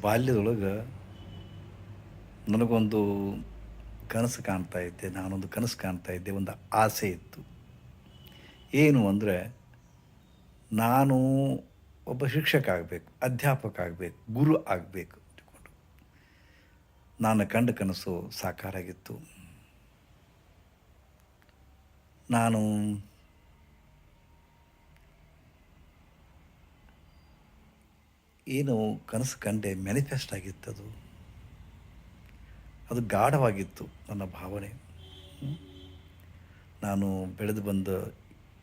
ಬಾಲ್ಯದೊಳಗೆ ನನಗೊಂದು ಕನಸು ಕಾಣ್ತಾ ಇದ್ದೆ, ನಾನೊಂದು ಕನಸು ಕಾಣ್ತಾ ಇದ್ದೆ, ಒಂದು ಆಸೆ ಇತ್ತು. ಏನು ಅಂದರೆ, ನಾನು ಒಬ್ಬ ಶಿಕ್ಷಕ ಆಗಬೇಕು, ಅಧ್ಯಾಪಕ ಆಗಬೇಕು, ಗುರು ಆಗಬೇಕು ಅಂದ್ಕೊಂಡು. ನಾನು ಕಂಡ ಕನಸು ಸಾಕಾರಾಗಿತ್ತು. ನಾನು ಏನು ಕನಸು ಕಂಡೆ ಮ್ಯಾನಿಫೆಸ್ಟ್ ಆಗಿತ್ತದು? ಅದು ಗಾಢವಾಗಿತ್ತು ನನ್ನ ಭಾವನೆ. ನಾನು ಬೆಳೆದು ಬಂದ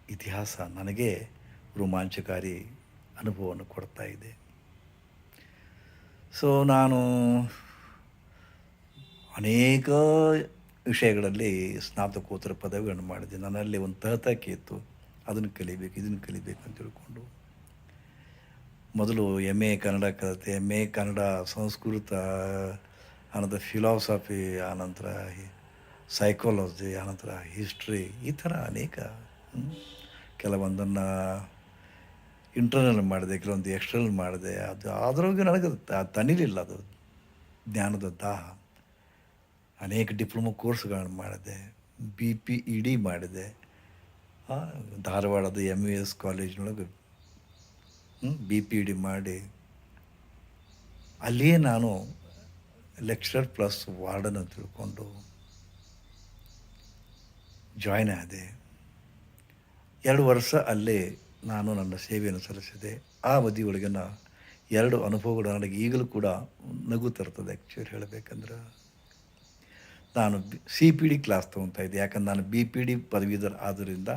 ಇತಿಹಾಸ ನನಗೆ ರೋಮಾಂಚಕಾರಿ ಅನುಭವವನ್ನು ಕೊಡ್ತಾ ಇದೆ. ಸೊ ನಾನು ಅನೇಕ ವಿಷಯಗಳಲ್ಲಿ ಸ್ನಾತಕೋತ್ತರ ಪದವಿಗಳನ್ನು ಮಾಡಿದೆ. ನನ್ನಲ್ಲಿ ಒಂದು ತಹತಕ್ಕೆ ಇತ್ತು. ಅದನ್ನು ಕಲಿಬೇಕು ಇದನ್ನು ಕಲಿಬೇಕು ಅಂತ ತಿಳ್ಕೊಂಡು. ಮೊದಲು ಎಂ ಎ ಕನ್ನಡ ಕಲಿತೆ ಎಂ ಎ ಕನ್ನಡ ಸಂಸ್ಕೃತ, ಆನಂತರ ಫಿಲಾಸಫಿ ಆನಂತರ ಸೈಕಾಲಜಿ ಆನಂತರ ಹಿಸ್ಟ್ರಿ ಈ ಥರ ಅನೇಕ ಕೆಲವೊಂದನ್ನು ಇಂಟರ್ನಲ್ ಮಾಡಿದೆ, ಕೆಲವೊಂದು ಎಕ್ಸ್ಟರ್ನಲ್ ಮಾಡಿದೆ. ಅದು ಅದರೊಳಗೆ ನನಗೆ ತನಿಲಿಲ್ಲ ಅದು ಜ್ಞಾನದ ದಾಹ. ಅನೇಕ ಡಿಪ್ಲೊಮಾ ಕೋರ್ಸ್ಗಳನ್ನು ಮಾಡಿದೆ ಬಿ ಪಿ ಇ ಡಿ ಮಾಡಿದೆ. ಧಾರವಾಡದ ಎಂ ಯು ಎಸ್ ಕಾಲೇಜಿನೊಳಗೆ ಬಿ ಪಿ ಡಿ ಮಾಡಿ. ಅಲ್ಲಿಯೇ ನಾನು ಲೆಕ್ಚರರ್ ಪ್ಲಸ್ ವಾರ್ಡನ್ನು ತಿಳ್ಕೊಂಡು ಜಾಯ್ನ್ ಆದೆ. ಎರಡು ವರ್ಷ ಅಲ್ಲೇ ನಾನು ನನ್ನ ಸೇವೆಯನ್ನು ಸಲ್ಲಿಸಿದೆ. ಆ ಅವಧಿಯೊಳಗಿನ ಎರಡು ಅನುಭವಗಳು ನನಗೆ ಈಗಲೂ ಕೂಡ ನಗು ತರ್ತದೆ ಆ್ಯಕ್ಚುಲಿ ಹೇಳಬೇಕಂದ್ರೆ. ನಾನು ಸಿ ಪಿ ಡಿ ಕ್ಲಾಸ್ ತೊಗೊತಾ ಇದ್ದೆ. ಯಾಕಂದ್ರೆ ನಾನು ಬಿ ಪಿ ಡಿ ಪದವೀಧರ ಆದ್ದರಿಂದ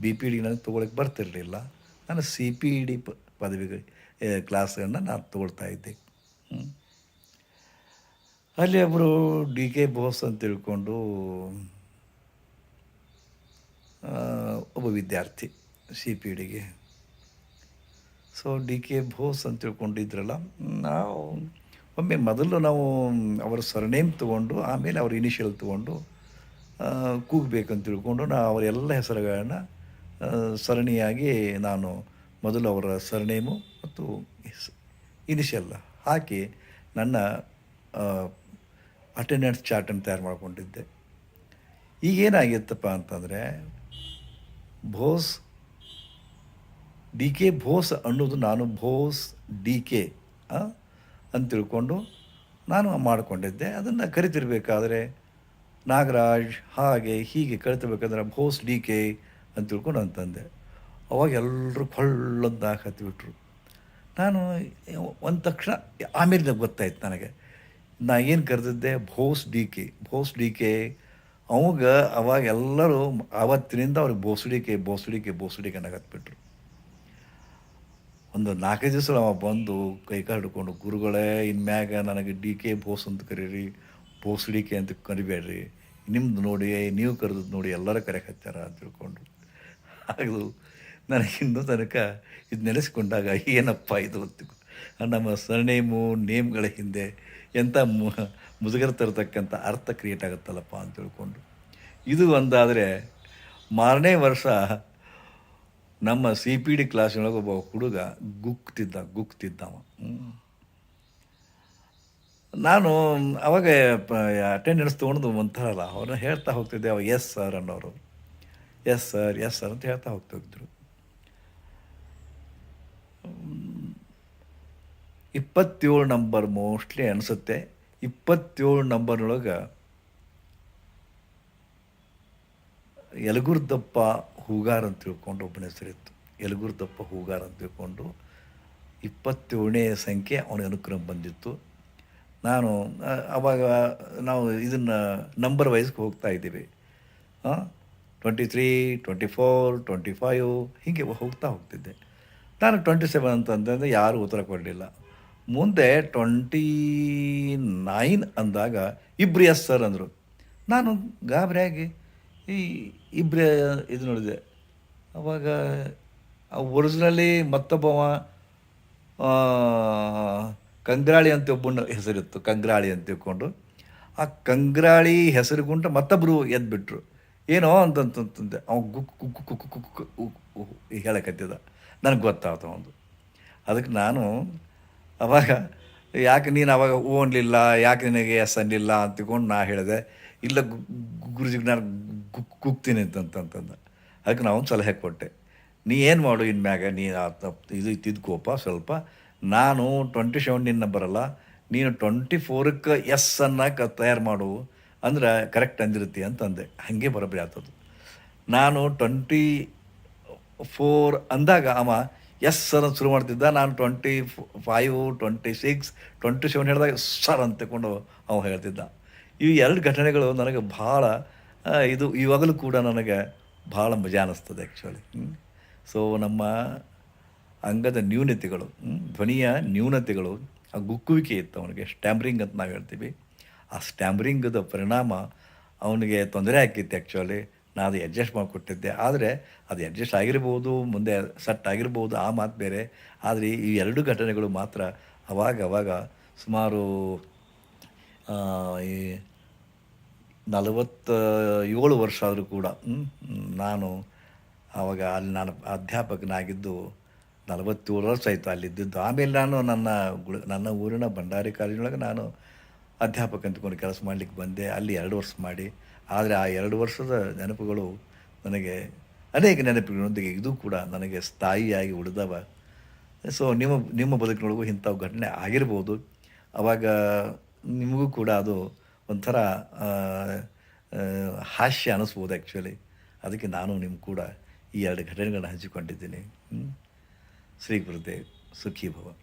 ಬಿ ಪಿ ಡಿ ನನಗೆ ತೊಗೊಳಕ್ಕೆ ಬರ್ತಿರಲಿಲ್ಲ. ನಾನು ಸಿ ಪಿ ಡಿ ಪ ಪದವಿ ಕ್ಲಾಸ್ಗಳನ್ನ ನಾನು ತೊಗೊಳ್ತಾ ಇದ್ದೆ. ಅಲ್ಲಿ ಒಬ್ಬರು ಡಿ ಕೆ ಬೋಸ್ ಅಂತ ತಿಳ್ಕೊಂಡು ಒಬ್ಬ ವಿದ್ಯಾರ್ಥಿ ಸಿ ಪಿ ಡಿಗೆ ಸೊ ಡಿ ಕೆ ಬೋಸ್ ಅಂತ ತಿಳ್ಕೊಂಡಿದ್ರಲ್ಲ, ನಾವು ಒಮ್ಮೆ ಮೊದಲು ನಾವು ಅವರ ಸರ್ನೇಮ್ ತೊಗೊಂಡು, ಆಮೇಲೆ ಅವ್ರ ಇನಿಷಿಯಲ್ ತೊಗೊಂಡು ಕೂಗಬೇಕಂತ ತಿಳ್ಕೊಂಡು, ನಾ ಅವರೆಲ್ಲ ಹೆಸರುಗಳನ್ನ ಸರಣಿಯಾಗಿ ನಾನು ಮೊದಲು ಅವರ ಸರ್ನೇಮು ಮತ್ತು ಇನಿಷಿಯಲ್ ಹಾಕಿ ನನ್ನ ಅಟೆಂಡೆನ್ಸ್ ಚಾರ್ಟನ್ನು ತಯಾರು ಮಾಡಿಕೊಂಡಿದ್ದೆ. ಈಗೇನಾಗಿತ್ತಪ್ಪ ಅಂತಂದರೆ, ಭೋಸ್, ಡಿ ಕೆ ಭೋಸ್ ಅನ್ನೋದು ನಾನು ಭೋಸ್ ಡಿ ಕೆ ಅಂತ ತಿಳ್ಕೊಂಡು ನಾನು ಮಾಡಿಕೊಂಡಿದ್ದೆ. ಅದನ್ನು ಕರಿತಿರ್ಬೇಕಾದ್ರೆ, ನಾಗರಾಜ್ ಹಾಗೆ ಹೀಗೆ ಕರಿತಿರ್ಬೇಕಾದ್ರೆ ಭೋಸ್ ಡಿ ಕೆ ಅಂತ ತಿಳ್ಕೊಂಡು ಅಂತಂದೆ ಅವಾಗ ಎಲ್ಲರೂ ಕೊಳ್ಳೊಂದು ಹತ್ತಿಬಿಟ್ರು ನಾನು ಒಂದು ತಕ್ಷಣ ಆಮೇಲೆ ಗೊತ್ತಾಯ್ತು ನನಗೆ, ನಾ ಏನು ಕರೆದಿದ್ದೆ? Bose D K Bose D K. ಅವಾಗ ಅವಾಗ ಎಲ್ಲರೂ ಆವತ್ತಿನಿಂದ ಅವ್ರಿಗೆ ಬೋಸುಡಿಕೆ ಬೋಸುಡಿಕೆ ಬೋಸುಡಿಕೆ ಅನ್ನಕತ್ಬಿಟ್ರು ಒಂದು ನಾಲ್ಕೈದು ದಿವಸ ಅವ ಬಂದು ಕೈ ಕಾಲು ಹಿಡ್ಕೊಂಡು, ಗುರುಗಳೇ ಇನ್ಮ್ಯಾಗ ನನಗೆ ಡಿ ಕೆ ಬೋಸ್ ಅಂತ ಕರೀರಿ ಬೋಸುಡಿಕೆ ಅಂತ ಕರಿಬೇಡ್ರಿ. ನಿಮ್ದು ನೋಡಿ, ನೀವು ಕರೆದದ್ದು ನೋಡಿ ಎಲ್ಲರೂ ಕರೆಯಕತ್ತಾರ ಅಂತ ತಿಳ್ಕೊಂಡು ಅದು ನನಗೆ ಇನ್ನೂ ತನಕ ಇದು ನೆನೆಸ್ಕೊಂಡಾಗ ಏನಪ್ಪ ಇದು ಅಂತ ನಮ್ಮ ಸರ್ನೇಮು ನೇಮ್ಗಳ ಹಿಂದೆ ಎಂಥ ಮು ಮುಜುಗರ ತರತಕ್ಕಂಥ ಅರ್ಥ ಕ್ರಿಯೇಟ್ ಆಗುತ್ತಲ್ಲಪ್ಪ ಅಂತ ತಿಳ್ಕೊಂಡು. ಇದು ಒಂದಾದರೆ ಮಾರನೇ ವರ್ಷ ನಮ್ಮ ಸಿ ಪಿ ಡಿ ಕ್ಲಾಸಿನೊಳಗೆ ಒಬ್ಬ ಹುಡುಗ ಗುಕ್ತಿದ್ದ ಗುಕ್ತಿದ್ದವ. ನಾನು ಅವಾಗ ಅಟೆಂಡೆನ್ಸ್ ತೊಗೊಂಡು ಒಂಥರಲ್ಲ, ಅವ್ರನ್ನ ಹೇಳ್ತಾ ಹೋಗ್ತಿದ್ದೆ, ಅವ ಎಸ್ ಸರ್ ಅನ್ನೋರು. ಎಸ್ ಸರ್ ಎಸ್ ಸರ್ ಅಂತ ಹೇಳ್ತಾ ಹೋಗ್ತಿದ್ರು ಇಪ್ಪತ್ತೇಳು ನಂಬರ್ ಮೋಸ್ಟ್ಲಿ ಅನಿಸುತ್ತೆ. ಇಪ್ಪತ್ತೇಳು ನಂಬರ್ನೊಳಗೆ ಯಲಗುರ್ದಪ್ಪ ಹೂಗಾರ್ ಅಂತ ತಿಳ್ಕೊಂಡು ಒಬ್ಬನ ಹೆಸರಿತ್ತು ಯಲಗುರ್ದಪ್ಪ ಹೂಗಾರ್ ಅಂತ ತಿಳ್ಕೊಂಡು ಇಪ್ಪತ್ತೇಳನೇ ಸಂಖ್ಯೆ ಅವನ ಅನುಕ್ರಮ ಬಂದಿತ್ತು. ನಾನು ಅವಾಗ ನಾವು ಇದನ್ನು ನಂಬರ್ ವೈಸ್ಗೆ ಹೋಗ್ತಾ ಇದ್ದೀವಿ. Twenty three twenty four twenty five ಹೀಗೆ ಹೋಗ್ತಾ ಹೋಗ್ತಿದ್ದೆ. ನಾನು ಟ್ವೆಂಟಿ ಸೆವೆನ್ ಅಂತಂದ್ರೆ ಯಾರೂ ಉತ್ತರ ಕೊಡಲಿಲ್ಲ ಮುಂದೆ ಟ್ವೆಂಟಿ ನೈನ್ ಅಂದಾಗ ಇಬ್ರು ಎಸ್ ಸರ್ ಅಂದರು ನಾನು ಗಾಬರಿಯಾಗಿ ಈ ಇಬ್ರ ಇದು ನೋಡಿದೆ ಅವಾಗ ಒರಿಜಿನಲಿ ಮತ್ತೊಬ್ಬವ ಕಂಗ್ರಾಳಿ ಅಂತ ಒಬ್ಬನ ಹೆಸರಿತ್ತು ಕಂಗ್ರಾಳಿ ಅಂತ ತಿಳ್ಕೊಂಡು ಆ ಕಂಗ್ರಾಳಿ ಹೆಸರುಗುಂಟ ಮತ್ತೊಬ್ಬರು ಎದ್ಬಿಟ್ರು ಏನೋ ಅಂತಂತಂತಂದೆ ಅವ್ನು ಗುಕ್ ಕುಕ್ ಕುಕ್ ಕುಕ್ ಹೇಳಕತ್ತಿದ ನನಗೆ ಗೊತ್ತಾಯ್ತು ಒಂದು. ಅದಕ್ಕೆ ನಾನು ಅವಾಗ ಯಾಕೆ ನೀನು ಅವಾಗ ಓನ್ಲಿಲ್ಲ ಯಾಕೆ ನಿನಗೆ ಎಸ್ ಅನ್ನಲಿಲ್ಲ ಅಂತಕೊಂಡು ನಾ ಹೇಳಿದೆ, ಇಲ್ಲ ಗುರುಜಿಗೆ ನಾನು ಗುಕ್ ಕುಗ್ತೀನಿ ಅಂತಂತಂದ ಅದಕ್ಕೆ ನಾವು ಒಂದು ಸಲಹೆ ಕೊಟ್ಟೆ. ನೀ ಏನು ಮಾಡು ಇನ್ಮ್ಯಾಗ ನೀ ಆ ತಪ್- ಇದು ತಿದ್ಕೋಪ ಸ್ವಲ್ಪ. ನಾನು ಟ್ವೆಂಟಿ ಸೆವೆನ್ ನಿನ್ನ ಬರಲ್ಲ, ನೀನು ಟ್ವೆಂಟಿ ಫೋರಕ್ಕೆ ಎಸ್ ಅನ್ನಕ್ಕೆ ತಯಾರು ಮಾಡು. ಅಂದ್ರೆ ಕರೆಕ್ಟ್ ಅಂದಿರ್ತಿ ಅಂತಂದೆ ಹಾಗೆ ಬರೋಬ್ಬರಿ ಆಗ್ತದೆ ನಾನು ಟ್ವೆಂಟಿ ಫೋರ್ ಅಂದಾಗ ಅವ, ಎಸ್ ಸರ್ ಅಂತ ಶುರು ಮಾಡ್ತಿದ್ದ. ನಾನು twenty five twenty six twenty seven ಹೇಳಿದಾಗ ಸರ್ ಅಂತ ತಗೊಂಡು ಅವ ಹೇಳ್ತಿದ್ದ. ಈ ಎರಡು ಘಟನೆಗಳು ನನಗೆ ಭಾಳ ಇದು ಇವಾಗಲೂ ಕೂಡ ನನಗೆ ಭಾಳ ಮಜಾ ಅನ್ನಿಸ್ತದೆ ಆ್ಯಕ್ಚುಲಿ ಸೊ ನಮ್ಮ ಅಂಗದ ನ್ಯೂನತೆಗಳು ಧ್ವನಿಯ ನ್ಯೂನತೆಗಳು, ಆ ಗುಕ್ಕುವಿಕೆ ಇತ್ತು ಅವನಿಗೆ ಸ್ಟ್ಯಾಂಬ್ರಿಂಗ್ ಅಂತ ನಾವು ಹೇಳ್ತೀವಿ. ಆ ಸ್ಟ್ಯಾಂಬ್ರಿಂಗದ ಪರಿಣಾಮ ಅವನಿಗೆ ತೊಂದರೆ ಆಕಿತ್ತು ಆ್ಯಕ್ಚುಲಿ ನಾನು ಅದು ಅಡ್ಜಸ್ಟ್ ಮಾಡಿಕೊಟ್ಟಿದ್ದೆ. ಆದರೆ ಅದು ಅಡ್ಜಸ್ಟ್ ಆಗಿರ್ಬೋದು, ಮುಂದೆ ಸಟ್ ಆಗಿರ್ಬೋದು, ಆ ಮಾತು ಬೇರೆ. ಆದರೆ ಈ ಎರಡು ಘಟನೆಗಳು ಮಾತ್ರ ಅವಾಗ ಅವಾಗ ಸುಮಾರು ಈ ನಲವತ್ತ ಏಳು ವರ್ಷ ಆದರೂ ಕೂಡ ನಾನು ಆವಾಗ ಅಲ್ಲಿ ನಾನು ಅಧ್ಯಾಪಕನಾಗಿದ್ದು ನಲವತ್ತೇಳು ವರ್ಷ ಆಯಿತು ಅಲ್ಲಿದ್ದಿದ್ದು. ಆಮೇಲೆ ನಾನು ನನ್ನ ನನ್ನ ಊರಿನ ಭಂಡಾರಿ ಕಾಲೇಜಿನೊಳಗೆ ನಾನು ಅಧ್ಯಾಪಕ ಅಂತಕೊಂಡು ಕೆಲಸ ಮಾಡಲಿಕ್ಕೆ ಬಂದೆ. ಅಲ್ಲಿ ಎರಡು ವರ್ಷ ಮಾಡಿ. ಆದರೆ ಆ ಎರಡು ವರ್ಷದ ನೆನಪುಗಳು ನನಗೆ ಅನೇಕ ನೆನಪುಗಳೊಂದಿಗೆ ಇದು ಕೂಡ ನನಗೆ ಸ್ಥಾಯಿಯಾಗಿ ಉಳಿದವ. ಸೊ ನಿಮ್ಮ ನಿಮ್ಮ ಬದುಕಿನೊಳಗೂ ಇಂಥ ಘಟನೆ ಆಗಿರ್ಬೋದು. ಅವಾಗ ನಿಮಗೂ ಕೂಡ ಅದು ಒಂಥರ ಹಾಸ್ಯ ಅನಿಸ್ಬೋದು ಆ್ಯಕ್ಚುಲಿ ಅದಕ್ಕೆ ನಾನು ನಿಮ್ಮ ಕೂಡ ಈ ಎರಡು ಘಟನೆಗಳನ್ನ ಹಂಚಿಕೊಂಡಿದ್ದೀನಿ. ಶ್ರೀ ಗುರುದೇವ್ ಸುಖಿ ಭವ